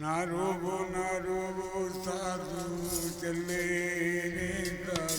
ਨਾ ਰੋਵੋ ਨਾ ਰੋਵੋ ਸਾਧੂ ਚੱਲੇ ਨੇ ਘਰ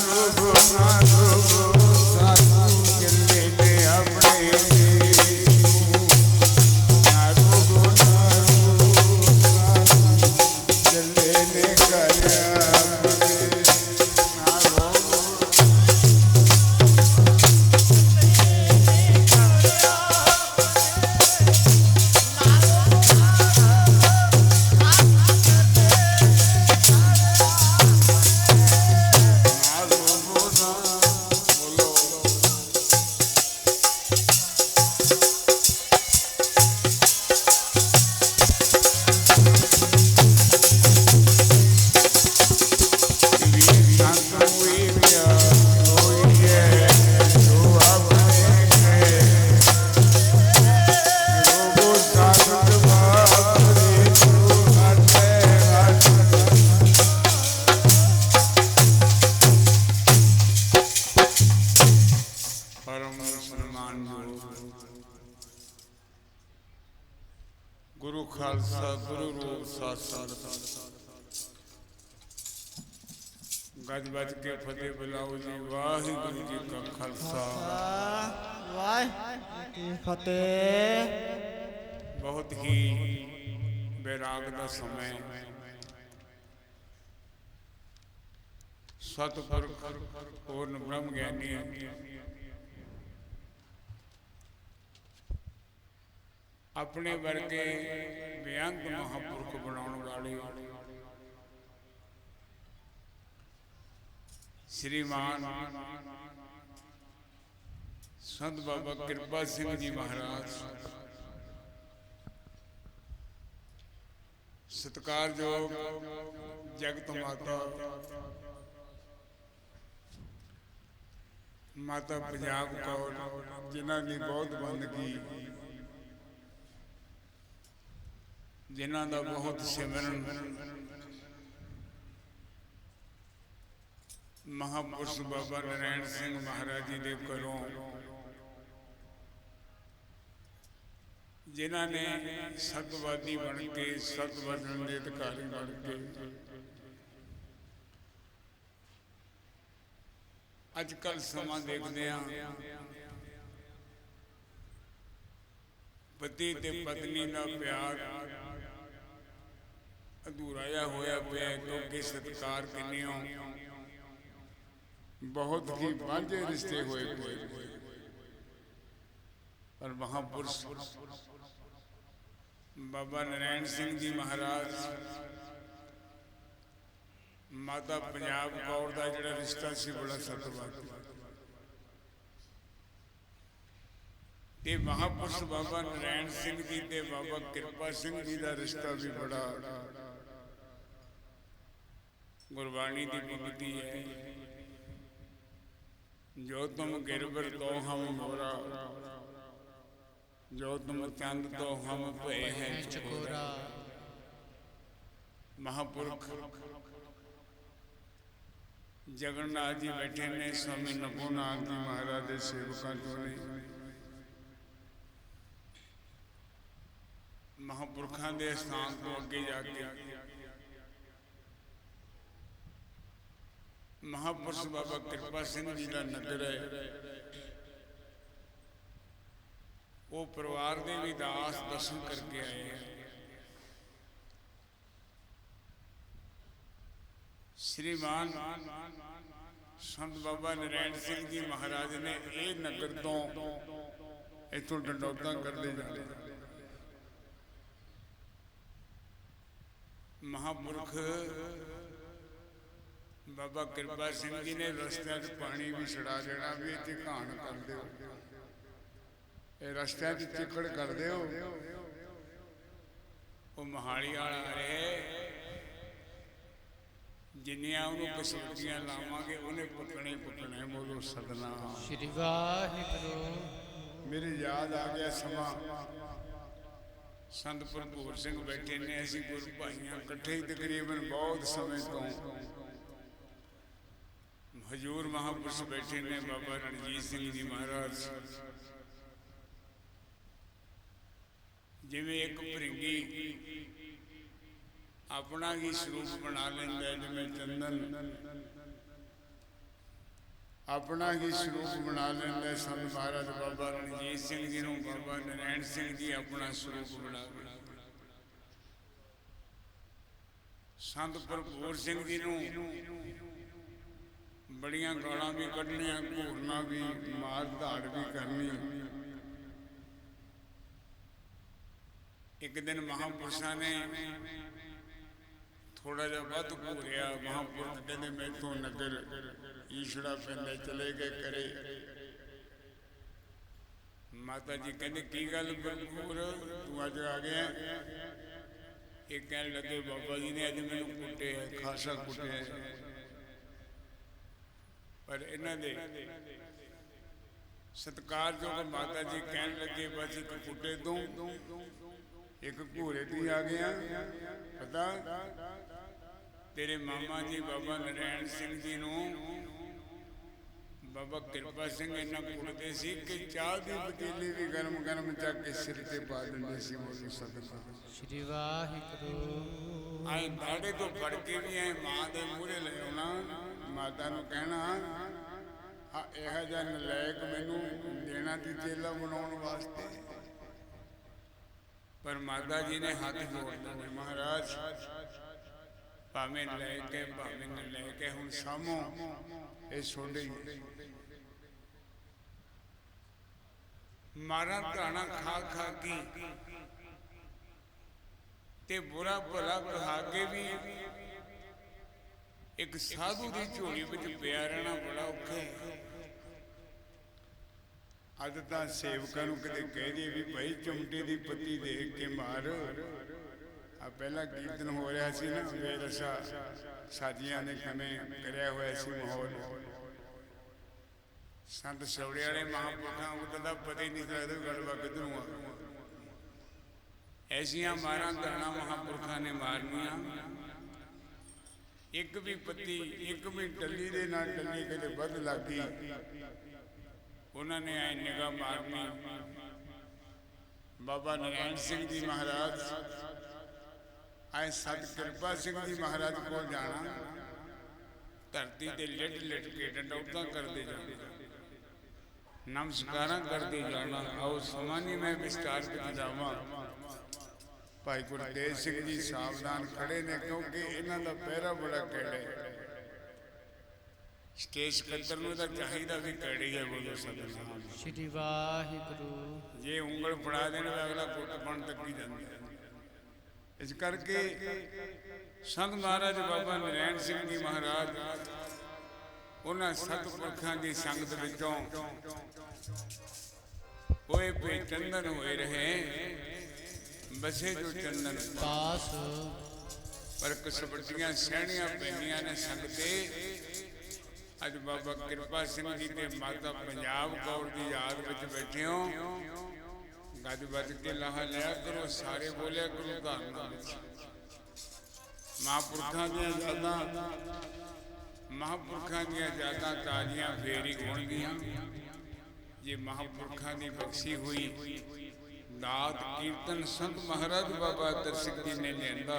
ਨਾ ਨਾ ਗੁਰੂ ਖਾਲਸਾ ਗੁਰੂ ਰੂਪ ਸਾਧ ਗੱਜ ਵੱਜ ਕੇ ਫਤਿਹ ਬੁਲਾਓ ਜੀ। ਵਾਹਿਗੁਰੂ ਜੀ ਕਾ ਖਾਲਸਾ। ਵਾਹਿਗੁਰੂ ਫਤਿਹ। ਬਹੁਤ ਹੀ ਬੈਰਾਗ ਦਾ ਸਮਾਂ। ਸਤਿਗੁਰ ਪੂਰਨ ਬ੍ਰਹਮ ਗਿਆਨੀ ਆਪਣੇ ਵਰਗੇ ਬਿਆੰਗ ਮਹਾਪੁਰਖ ਬਣਾਉਣ ਵਾਲੇ ਸ਼੍ਰੀਮਾਨ ਸੰਤ ਬਾਬਾ ਕਿਰਪਾ ਸਿੰਘ ਜੀ ਮਹਾਰਾਜ, ਸਤਿਕਾਰਯੋਗ ਜਗਤ ਮਾਤਾ ਮਾਤਾ ਪੰਜਾਬ ਕੌਰ, ਜਿਨ੍ਹਾਂ ਦੀ ਬਹੁਤ ਬੰਦਗੀ ਜਿਨ੍ਹਾਂ ਦਾ ਬਹੁਤ ਸਿਮਰਨ ਮਹਾਪੁਰਸ਼ ਬਾਬਾ ਨਰੈਣ ਸਿੰਘ ਮਹਾਰਾਜ ਜੀ ਦੇ ਘਰੋਂ, ਜਿਨ੍ਹਾਂ ਨੇ ਸਤਵਾਦੀ ਬਣ ਕੇ ਸਤਵਦਨ ਦੇ ਅਧਿਕਾਰੀ ਬਣ ਕੇ ਅੱਜ ਕੱਲ ਸਮਾਂ ਦੇਖਦੇ ਆ ਪਤੀ ਤੇ ਪਤਨੀ ਦਾ ਪਿਆਰ ਅਧੂਰਾ ਜਿਹਾ ਹੋਇਆ ਪਿਆ ਹੈ ਕਿਉਂਕਿ ਸਤਿਕਾਰ ਕਿੰਨਿਓ ਬਹੁਤ ਹੀ ਵਾਂਝੇ ਰਿਸ਼ਤੇ ਹੋਏ ਪਏ। ਪਰ ਮਹਾਪੁਰਸ਼ ਬਾਬਾ ਨਰੈਣ ਸਿੰਘ ਜੀ ਮਹਾਰਾਜ, ਮਾਤਾ ਪੰਜਾਬ ਕੌਰ ਦਾ ਜਿਹੜਾ ਰਿਸ਼ਤਾ ਸੀ, ਬੜਾ ਸਤਿਵਾਦੀ। ਤੇ ਮਹਾਪੁਰਸ਼ ਬਾਬਾ ਨਰੈਣ ਸਿੰਘ ਜੀ ਤੇ ਬਾਬਾ ਕਿਰਪਾ ਸਿੰਘ ਜੀ ਦਾ ਰਿਸ਼ਤਾ ਵੀ ਬੜਾ ਗੁਰਬਾਣੀ ਦੀ ਬੁੱਧੀ ਹੈ ਜੋ ਤੁਮ ਗਿਰਬਰ ਤੋ ਹਮ ਮੋਰਾ ਜੋ ਤੁਮ ਚੰਦ ਤੋ ਹਮ ਭਏ ਹੈ ਚਕੋਰਾ ਮਹਾਪੁਰਖ ਜਗਨਨਾਥ ਜੀ ਬੈਠੇ ਨੇ ਸਵਾਮੀ ਨਪੋਨਾਥ ਜੀ ਮਹਾਰਾਜ ਦੇ ਸੇਵਕਾਂ ਚੋਂ ਨੇ ਮਹਾਂਪੁਰਖਾਂ ਦੇ ਸਥਾਨ ਤੋਂ ਅੱਗੇ ਜਾ ਕੇ ਮਹਾਪੁਰਸ਼ ਬਾਬਾ ਕਿਰਪਾ ਸਿੰਘ ਜੀ ਦਾ ਨਗਰ ਹੈ ਉਹ ਪਰਿਵਾਰ ਦੇ ਵੀ ਦਾਸ ਦਰਸ਼ਨ ਕਰਕੇ ਆਏ ਹੈ ਸ਼੍ਰੀਮਾਨ ਸੰਤ ਬਾਬਾ ਨਰੈਣ ਸਿੰਘ ਜੀ ਮਹਾਰਾਜ ਨੇ ਇਹ ਨਗਰ ਤੋਂ ਇਥੋਂ ਡੰਡੌਤਾਂ ਕਰਦੇ ਜਾਂਦੇ ਮਹਾਪੁਰਖ ਬਾਬਾ ਕਿਰਪਾ ਸਿੰਘ ਜੀ ਨੇ ਰਸਤਿਆਂ 'ਚ ਪਾਣੀ ਵੀ ਛੜਾ ਦੇਣਾ ਵੀ ਇੱਥੇ ਘਾਣ ਕਰ ਦਿਓ। ਇਹ ਰਸਤਿਆਂ 'ਚ ਚਿੱਕੜ ਕਰ ਦਿਓ। ਉਹ ਮਹਾਲੀ ਵਾਲਾ ਰੇ ਜਿੰਨੀਆਂ ਉਹਨੂੰ ਕਸੂਤੀਆਂ ਲਾਵਾਂਗੇ ਉਹਨੇ ਪਕਣੇ ਪਕਣੇ ਬੋਲੋ ਸਦਨਾ। ਸ਼੍ਰੀ ਵਾਹਿਗੁਰੂ। ਮੇਰੇ ਯਾਦ ਆ ਗਿਆ ਸਮਾਂ। ਸੰਤ ਭਰਪੂਰ ਸਿੰਘ ਬੈਠੇ ਨੇ ਅਸੀਂ ਗੁਰੂ ਭਾਈਆਂ ਇਕੱਠੇ ਤਕਰੀਬਨ ਬਹੁਤ ਸਮੇਂ ਤੋਂ ਹਜੂਰ ਮਹਾਪੁਰਸ਼ ਬੈਠੇ ਨੇ ਬਾਬਾ ਰਣਜੀਤ ਸਿੰਘ ਜੀ ਮਹਾਰਾਜ। ਜਿਵੇਂ ਇੱਕ ਭਰਿੰਗੀ ਆਪਣਾ ਹੀ ਸਰੂਪ ਬਣਾ ਲੈਂਦਾ ਜਿਵੇਂ ਚੰਦਨ। ਆਪਣਾ ਹੀ ਸਰੂਪ ਬਣਾ ਲੈਂਦਾ ਸੰਤ ਮਹਾਰਾਜ ਬਾਬਾ ਰਣਜੀਤ ਸਿੰਘ ਜੀ ਨੂੰ, ਬਾਬਾ ਨਰੈਣ ਸਿੰਘ ਜੀ ਆਪਣਾ ਸਰੂਪ ਬਣਾ ਬਣਾ ਸੰਤ ਭਰਪੂਰ ਸਿੰਘ ਜੀ ਨੂੰ ਬੜੀਆਂ ਗਾਲਾਂ ਵੀ ਕੱਢਣੀਆਂ ਘੂਰਨਾ ਵੀ, ਮਾਰ ਧਾੜ ਵੀ ਕਰਨੀ। ਇੱਕ ਦਿਨ ਮਹਾਪੁਰਸ਼ਾਂ ਨੇ ਥੋੜਾ ਜਿਹਾ ਵੱਧ ਘੂਰਿਆ। ਮਹਾਪੁਰਖ ਕਹਿੰਦੇ, ਮੈਥੋਂ ਨਗਰ ਈਸ਼ੜਾ ਪੈਂਦਾ ਚਲੇ ਗਏ ਕਰੇ ਮਾਤਾ ਜੀ ਕਹਿੰਦੇ, ਕੀ ਗੱਲ ਬਰਕੂਰ, ਤੂੰ ਅੱਜ ਆ ਗਿਆ? ਇਹ ਕਹਿਣ ਲੱਗੇ, ਬਾਬਾ ਜੀ ਨੇ ਅੱਜ ਮੈਨੂੰ ਕੁੱਟਿਆ, ਖਾਸਾ ਕੁੱਟਿਆ। ਪਰ ਇਹਨਾਂ ਦੇ ਸਤਿਕਾਰਯੋਗ ਮਾਤਾ ਜੀ ਕਹਿਣ ਲੱਗੇ ਬਸ ਇੱਕ ਕੁੱਟੇ ਤੋਂ। ਇੱਕ ਘੂਰੇ ਦੀ ਆ ਗਿਆ ਪਤਾ? ਤੇਰੇ ਮਾਮਾ ਜੀ ਬਾਬਾ ਨਰੈਣ ਸਿੰਘ ਜੀ ਨੂੰ ਬਾਬਾ ਕਿਰਪਾ ਸਿੰਘ ਇਹਨਾਂ ਕੁੱਟਦੇ ਸੀ ਕਿ ਚਾਹ ਦੀ ਪਤੀਲੀ ਵੀ ਗਰਮ ਗਰਮ ਚੱਕ ਕੇ ਸਿਰ ਤੇ ਪਾ ਦਿੰਦੇ ਸੀ ਬੋਲੀ ਸਦਕਾ ਸ਼੍ਰੀ ਵਾਹਿਗੁਰੂ। ਆਏ ਦਾੜੇ ਤੋਂ ਫੜ ਕੇ ਵੀ ਐ ਮਾਂ ਦੇ ਮੂਹਰੇ ਲੈ ਆਉਣਾ। ਮਾਤਾ ਨੂੰ ਕਹਿਣਾ ਆ ਇਹ ਜਿਹਾ ਨਲਾਇਕ ਮੈਨੂੰ ਦੇਣਾ ਦੀ ਚੇਲਾ ਬਣਾਉਣ ਵਾਸਤੇ। ਪਰ ਮਾਤਾ ਜੀ ਨੇ ਹੱਥ ਜੋੜ ਦਿੱਤੇ, ਮਹਾਰਾਜ, ਭਾਵੇਂ ਲੈ ਕੇ ਭਾਵੇਂ ਨਾ ਲੈ ਕੇ ਹੁਣ ਸਾਮੋ ਇਹ ਛੋਡੇ ਹੀ ਮਾਰਾ ਧਾਣਾ ਖਾ ਖਾ ਕੇ ਤੇ ਬੁਰਾ ਭਲਾ ਕਹਾ ਕੇ ਵੀ ਇੱਕ ਸਾਧੂ ਦੀ ਝੋਲੀ ਵਿੱਚ ਪਿਆ ਰਹਿਣਾ ਬੜਾ ਔਖਾ ਹੈ। ਅੱਜ ਤਾਂ ਸੇਵਕਾਂ ਨੂੰ ਕਿਤੇ ਕਹਿ ਦਈਏ ਵੀ ਭਾਈ ਚਮਟੇ ਦੀ ਪੱਤੀ ਦੇਖ ਕੇ ਮਾਰ। ਆ ਪਹਿਲਾ ਕੀਰਤਨ ਹੋ ਰਿਹਾ ਸੀ ਨਾ ਬੇਰਸਾ ਸਾਜੀਆਂ ਨੇ ਕਿਵੇਂ ਕਰਿਆ ਹੋਇਆ ਸੀ ਮਾਹੌਲ। ਸੰਤ ਸੌੜੇ ਵਾਲੇ ਮਹਾਂਪੁਰਖਾਂ ਨੂੰ ਤਾਂ ਪਤਾ ਹੀ ਨਹੀਂ ਲੱਗਦਾ ਵੀ ਗੱਲਬਾਤ ਆ। ਐਸੀਆਂ ਮਾਰਾਂ ਧਰਣਾ ਮਹਾਂਪੁਰਖਾਂ ਨੇ ਮਾਰਨੀਆਂ। ਇੱਕ ਵੀ ਪੱਤੀ, ਇੱਕ ਵੀ ਟੱਲੀ ਦੇ ਨਾਲ ਟੱਲੀ ਕਦੇ ਵੱਧ ਲੱਗੀ ਉਹਨਾਂ ਨੇ ਐ ਨਿਗਾਹ ਮਾਰਨੀ। ਬਾਬਾ ਨਰੈਣ ਸਿੰਘ ਜੀ ਮਹਾਰਾਜ, ਐ ਸਤ ਕਿਰਪਾ ਸਿੰਘ ਜੀ ਮਹਾਰਾਜ ਕੋਲ ਜਾਣਾ। ਧਰਤੀ ਤੇ ਲਿਟ ਲਿਟ ਕੇ ਡੰਡੌਤਾਂ ਕਰਦੇ ਜਾਣਾ ਨਮਸਕਾਰਾਂ ਕਰਦੇ ਜਾਣਾ। ਆਓ ਸਮਾਂ ਨਹੀਂ ਮੈਂ ਵਿਸਤਾਰ ਵਿੱਚ ਜਾਵਾਂ। ਭਾਈ ਗੁਰਤੇਜ ਸਿੰਘ ਜੀ ਸਾਵਧਾਨ ਖੜੇ ਨੇ ਕਿਉਂਕਿ ਇਹਨਾਂ ਦਾ ਪਹਿਰਾ ਬੜਾ ਕਿਹੜਾ ਸਟੇਜ ਕੱਤਰ ਨੂੰ ਤਾਂ ਚਾਹੀਦਾ ਵੀ ਕਿਹੜੀ ਹੈ ਬੋਲੋ ਸਤਨਾਮ ਸ਼੍ਰੀ ਵਾਹਿਗੁਰੂ। ਜੇ ਉਂਗਲ ਫੜਾ ਦੇਣ ਤਾਂ ਅਗਲਾ ਕੁੱਟ ਬਣ ਤੱਕੀ ਜਾਂਦਾ। ਇਸ ਕਰਕੇ ਸੰਤ ਮਹਾਰਾਜ ਬਾਬਾ ਨਰੈਣ ਸਿੰਘ ਜੀ ਮਹਾਰਾਜ ਉਹਨਾਂ ਸਤਪੁਰਖਾਂ ਦੀ ਸੰਗਤ ਵਿੱਚੋਂ ਹੋਏ ਪੇ ਚੰਦਨ ਹੋਏ ਰਹੇ। ਬਸੇ ਜੋ ਚੰਦਨ ਪਾਸ। ਪਰ ਕਸਬਟੀਆਂ ਸਹਿਣੀਆਂ ਪੈਂਦੀਆਂ ਨੇ ਸੰਗਤੇ ਅੱਜ ਬਾਬਾ ਕਿਰਪਾ ਸਿੰਘ ਜੀ ਤੇ ਮਾਤਾ ਪੰਜਾਬ ਕੌਰ ਦੀ ਯਾਦ ਵਿੱਚ ਬੈਠੇ ਹੋ। ਗੱਜ ਵੱਜ ਕੇ ਲਾਹਾ ਲਿਆ ਕਰੋ, ਸਾਰੇ ਬੋਲਿਆ ਕਰੋ ਧਾਰਨਾ ਵਿੱਚ। ਮਹਾਂਪੁਰਖਾਂ ਦੀਆਂ ਯਾਦਾਂ, ਮਹਾਂਪੁਰਖਾਂ ਦੀਆਂ ਯਾਦਾਂ ਤਾਜ਼ੀਆਂ ਫੇਰ ਹੀ ਹੋਣਗੀਆਂ। ਜੇ ਮਹਾਂਪੁਰਖਾਂ ਦੀ ਬਖਸ਼ੀ ਹੋਈ ਦਾਤ ਕੀਰਤਨ ਸੰਤ ਮਹਾਰਾਜ ਬਾਬਾ ਦਰਸ਼ਕ ਜੀ ਨੇ ਲੈਂਦਾ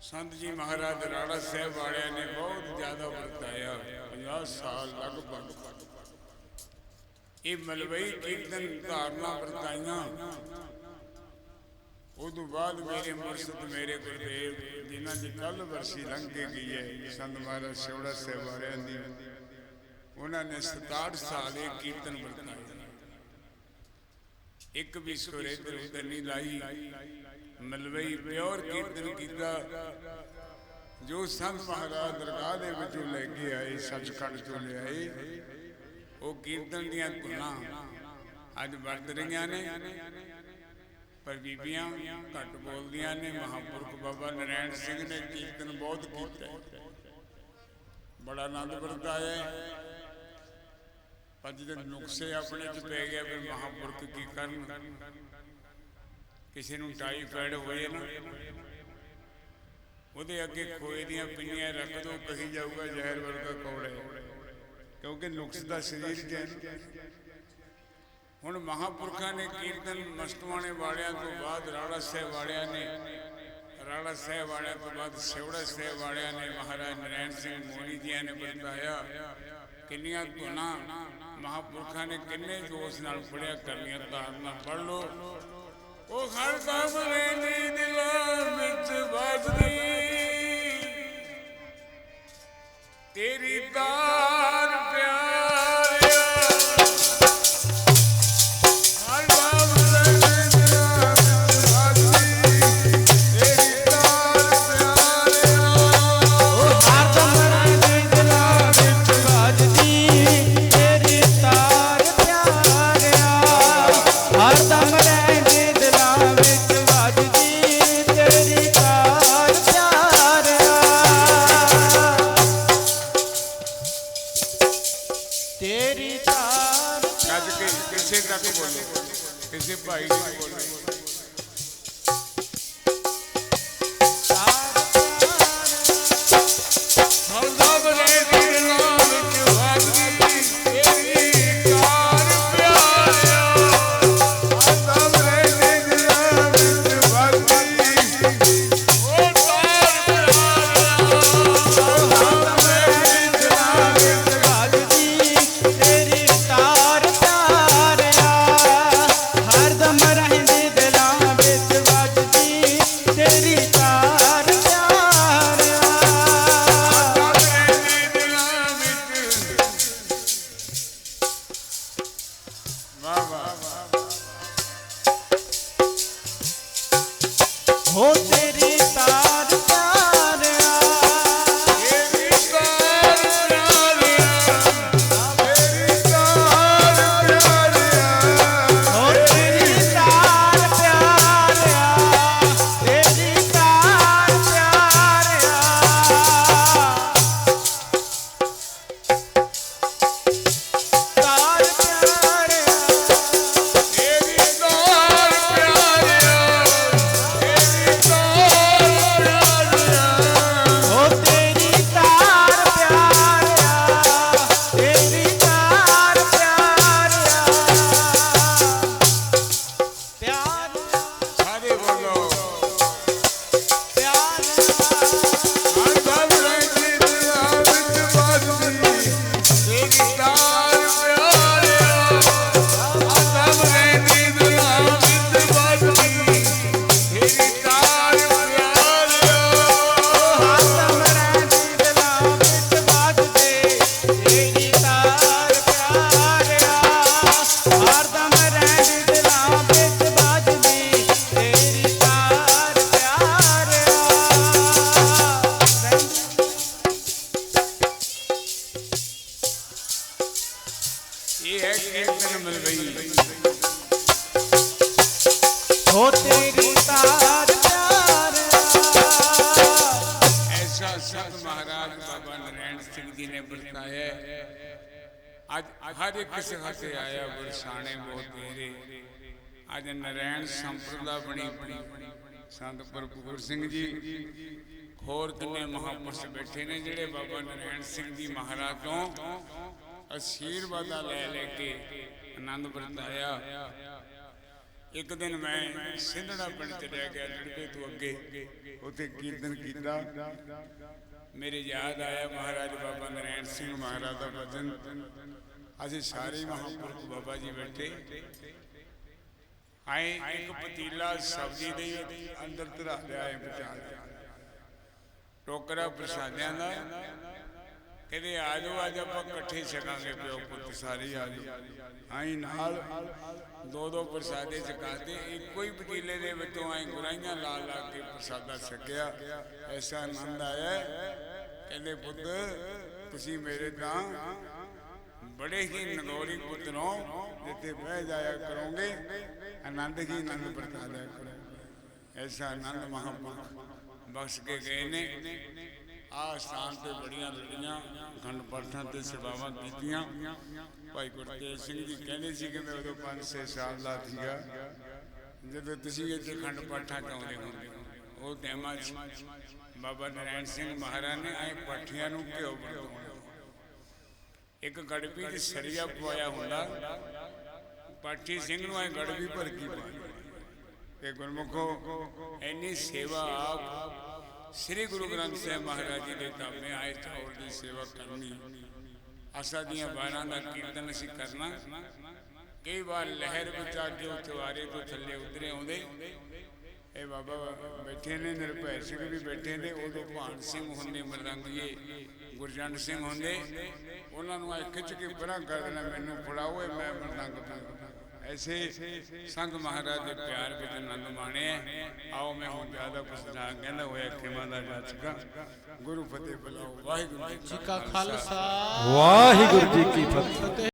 ਸੰਤ ਜੀ ਮਹਾਰਾਜ ਰਾਣਾ ਸਾਹਿਬ ਵਾਲਿਆਂ ਨੇ ਬਹੁਤ ਜ਼ਿਆਦਾ ਵਰਤਾਇਆ 50 ਸਾਲ ਲਗਭਗ। ਇਹ ਮਲਵਈ ਕੀਰਤਨ ਧਾਰਨਾ ਵਰਤਾਈਆਂ। ਉਦੋਂ ਬਾਅਦ ਮੇਰੇ ਮੁਰਸ਼ਿਦ ਮੇਰੇ ਗੁਰਦੇਵ, ਜਿਨ੍ਹਾਂ ਦੀ ਕੱਲ ਵਰਸੀ ਲੰਘ ਕੇ ਗਈ ਹੈ, ਸੰਤ ਮਹਾਰਾਜ ਸਿਵੜਾ ਸਾਹਿਬ ਵਾਲਿਆਂ ਦੀ, ਉਹਨਾਂ ਨੇ 67 ਸਾਲ ਇਹ ਕੀਰਤਨ ਵਰਤਾਇਆ। ਇੱਕ ਵੀ ਸੁਰ ਇੱਧਰ ਨਹੀਂ ਲਾਈ। ਮਲਵਈ ਪਿਓਰ ਕੀਰਤਨ ਕੀਤਾ। ਜੋ ਸੰਤ ਮਹਾਰਾਜ ਦਰਗਾਹ ਦੇ ਵਿੱਚੋਂ ਲੈ ਕੇ ਆਏ, ਸੱਚਖੰਡ ਚੋਂ ਲਿਆਏ ਉਹ ਕੀਰਤਨ ਦੀਆਂ ਧੁਨਾਂ ਅੱਜ ਵਰਤ ਰਹੀਆਂ ਨੇ। ਪਰ ਬੀਬੀਆਂ ਘੱਟ ਬੋਲਦੀਆਂ ਨੇ। ਮਹਾਪੁਰਖ ਬਾਬਾ ਨਰੈਣ ਸਿੰਘ ਨੇ ਕੀਰਤਨ ਬਹੁਤ ਕੀਤਾ। ਬੜਾ ਆਨੰਦ ਵਰਤਾਇਆ। ਹੈ। ਪਰ ਨੁਕਸੇ ਆਪਣੇ ਚ ਪੈ ਗਿਆ ਫਿਰ ਮਹਾਂਪੁਰਖ ਕੀ ਕਰਨ? ਕਿਸੇ ਨੂੰ ਟਾਈਫਾਇਡ ਹੋਏ ਨਾ। ਉਹਦੇ ਅੱਗੇ ਖੋਏ ਦੀਆਂ ਪਿੰਨੀਆਂ ਰੱਖ ਦੋ, ਕਹੀ ਜਾਊਗਾ ਜ਼ਹਿਰ ਵਰਗਾ ਕੌੜਾ ਕਿਉਂਕਿ ਨੁਕਸ ਦਾ ਸਰੀਰ ਚ ਹੁਣ ਮਹਾਪੁਰਖਾਂ ਨੇ ਕੀਰਤਨ ਮਸਤਵਾਣੇ ਵਾਲਿਆਂ ਤੋਂ ਬਾਅਦ ਰਾੜਾ ਸਾਹਿਬ ਵਾਲਿਆਂ ਨੇ, ਰਾੜਾ ਸਾਹਿਬ ਵਾਲਿਆਂ ਤੋਂ ਬਾਅਦ ਸਿਵੜਾ ਸਾਹਿਬ ਵਾਲਿਆਂ ਨੇ ਮਹਾਰਾਜ ਨਰੈਣ ਸਿੰਘ ਮੋਹਣੀ ਜੀਆਂ ਨੇ ਵਰਤਾਇਆ। ਕਿੰਨੀਆਂ ਧੁਨਾਂ ਮਹਾਪੁਰਖਾਂ ਨੇ ਕਿੰਨੇ ਜੋਸ਼ ਨਾਲ ਪੜਿਆ ਕਰਨੀਆਂ ਧਾਰਨਾ ਪੜ ਲੋ ਉਹ ਹਰ ਸਾਹਮਣੇ ਦੀ ਦਿਲਾਂ ਵਿੱਚ ਵੱਜਦੀ ਕਿਸੇ ਤੱਕ ਬੋਲੋ ਕਿਸੇ ਭਾਈ ਅੱਜ ਹਰ ਇੱਕ ਸਿਖਾ ਨਰੈਣ ਸੰਪਰਦਾ ਬਣੀ ਬਣੀ। ਸੰਤ ਭਰਪੂਰ ਸਿੰਘ ਜੀ, ਹੋਰ ਕਿੰਨੇ ਮਹਾਪੁਰਸ਼ ਬੈਠੇ ਨੇ ਜਿਹੜੇ ਬਾਬਾ ਨਰੈਣ ਸਿੰਘ ਜੀ ਮਹਾਰਾਜ ਤੋਂ ਅਸ਼ੀਰਵਾਦਾਂ ਲੈ ਲੈ ਕੇ ਆਨੰਦ ਵਰਤਾਇਆ। ਇੱਕ ਦਿਨ ਮੈਂ ਸਿੰਧੜਾ ਪਿੰਡ ਚ ਰਹਿ ਗਿਆ, ਲੜਕੇ ਤੋਂ ਅੱਗੇ। ਉੱਥੇ ਕੀਰਤਨ ਕੀਤਾ। ਮੇਰੇ ਯਾਦ ਆਇਆ ਮਹਾਰਾਜ ਬਾਬਾ ਨਰੈਣ ਸਿੰਘ ਮਹਾਰਾਜ ਦਾ ਭਜਨ। ਅਸੀਂ ਸਾਰੇ ਮਹਾਂਪੁਰਖ ਬਾਬਾ ਜੀ ਬੈਠੇ। ਆਏ ਇੱਕ ਪਤੀਲਾ ਸਬਜ਼ੀ ਦੇ ਅੰਦਰ ਧਰਾ ਲਿਆ ਹੈ ਵਿਚਾਰ ਟੋਕਰਾ ਪ੍ਰਸਾਦਿਆਂ ਦਾ। ਕਹਿੰਦੇ, ਆ ਜਾਓ ਅੱਜ ਆਪਾਂ ਇਕੱਠੇ ਛਕਾਂਗੇ ਪਿਓ ਪੁੱਤ, ਸਾਰੇ ਆ ਜਾਓ। ਆਈ ਨਾਲ ਦੋ ਦੋ ਪ੍ਰਸਾਦੇ ਛਕਾਤੇ। ਇੱਕੋ ਹੀ ਪਤੀਲੇ ਦੇ ਵਿੱਚੋਂ ਆਏ ਗੁਰਾਈਆਂ ਲਾ ਲਾ ਕੇ ਪ੍ਰਸਾਦਾ ਛਕਿਆ। ਐਸਾ ਆਨੰਦ ਆਇਆ। ਕਹਿੰਦੇ, ਪੁੱਤ, ਤੁਸੀਂ ਮੇਰੇ ਤਾਂ ਬੜੇ ਹੀ ਨਗੌਰੀ ਪੁੱਤਰੋਂ ਜਿੱਥੇ ਬਹਿ ਜਾਇਆ ਕਰੋਗੇ। ਆਨੰਦ ਹੀ ਆਨੰਦ ਵਰਤਾ ਲਿਆ ਕਰੋ। ਐਸਾ ਆਨੰਦ ਮਹਾਂਪੁਰਖ ਬਖਸ਼ ਕੇ ਗਏ ਆ ਸਥਾਨ ਤੇ ਬੜੀਆਂ ਲੜੀਆਂ ਖੰਡ ਪਾਠਾਂ ਤੇ ਸੇਵਾਵਾਂ ਕੀਤੀਆਂ। ਭਾਈ ਗੁਰਤੇਜ ਸਿੰਘ ਜੀ ਕਹਿੰਦੇ ਸੀ ਕਿ ਮੈਂ ਉਦੋਂ 5-6 ਸਾਲ ਦਾ ਸੀਗਾ। ਜਦੋਂ ਤੁਸੀਂ ਇੱਥੇ ਖੰਡ ਪਾਠਾਂ ਚ ਹੁੰਦੇ ਹੋ, ਉਹ ਟਾਈਮਾਂ 'ਚ ਬਾਬਾ ਨਰਾਇਣ ਸਿੰਘ ਮਹਾਰਾਜ ਨੇ ਆਏ ਪਾਠੀਆਂ ਨੂੰ ਘਿਓ ਬਣਾਉਣਾ ਇੱਕ ਗੜਬੀ ਚ ਸਰੀਆ ਪਵਾਇਆ ਹੁੰਦਾ। ਪਾਠੀ ਸਿੰਘ ਨੂੰ ਐ ਗੜਬੀ ਭਰ ਕੀ ਤੇ ਗੁਰਮੁਖੋ, ਇੰਨੀ ਸੇਵਾ ਆਪ ਸ੍ਰੀ ਗੁਰੂ ਗ੍ਰੰਥ ਸਾਹਿਬ ਮਹਾਰਾਜ ਜੀ ਦੇ ਤਾਮੇ ਆਏ ਚੌਲ ਦੀ ਸੇਵਾ ਕਰਨੀ। ਆਸਾ ਦੀਆਂ ਬਾਰਾਂ ਦਾ ਕੀਰਤਨ ਅਸੀਂ ਕਰਨਾ। ਕਈ ਵਾਰ ਲਹਿਰ ਵਿੱਚ ਆ ਕੇ ਉਹ ਚਵਾਰੇ ਤੋਂ ਥੱਲੇ ਉਤਰੇ ਆਉਂਦੇ। ਇਹ ਬਾਬਾ ਬੈਠੇ ਨੇ, ਨਿਰਭੈ ਸਿੰਘ ਵੀ ਬੈਠੇ ਨੇ, ਉਦੋਂ ਭਾਨ ਸਿੰਘ ਹੁੰਦੇ ਮਰਦੰਗੀਏ ਗੁਰਜੰਟ ਸਿੰਘ ਹੁੰਦੇ। ਉਹਨਾਂ ਨੂੰ ਆ ਖਿੱਚ ਕੇ ਪਰਾਂ ਕਰ ਦੇਣਾ ਮੈਨੂੰ ਫੜਾਓ, ਇਹ ਮੈਂ ਮਰਦੰਗ ਪਾਉਂਦਾ ਐਸੇ ਸੰਤ ਮਹਾਰਾਜ ਦੇ ਪਿਆਰ ਵਿੱਚ ਆਨੰਦ ਮਾਣਿਆ। ਆਓ ਮੈਂ ਹੁਣ ਜ਼ਿਆਦਾ ਕੁਝ ਨਾ ਕਹਿੰਦਾ ਹੋਇਆ ਖਿਮਾ ਦਾ ਜਾਚਕਾ ਗੁਰੂ ਫਤਿਹ ਬੁਲਾਓ, ਵਾਹਿਗੁਰੂ ਜੀ ਕਾ ਖਾਲਸਾ। ਵਾਹਿਗੁਰੂ ਜੀ ਕੀ ਫਤਿਹ।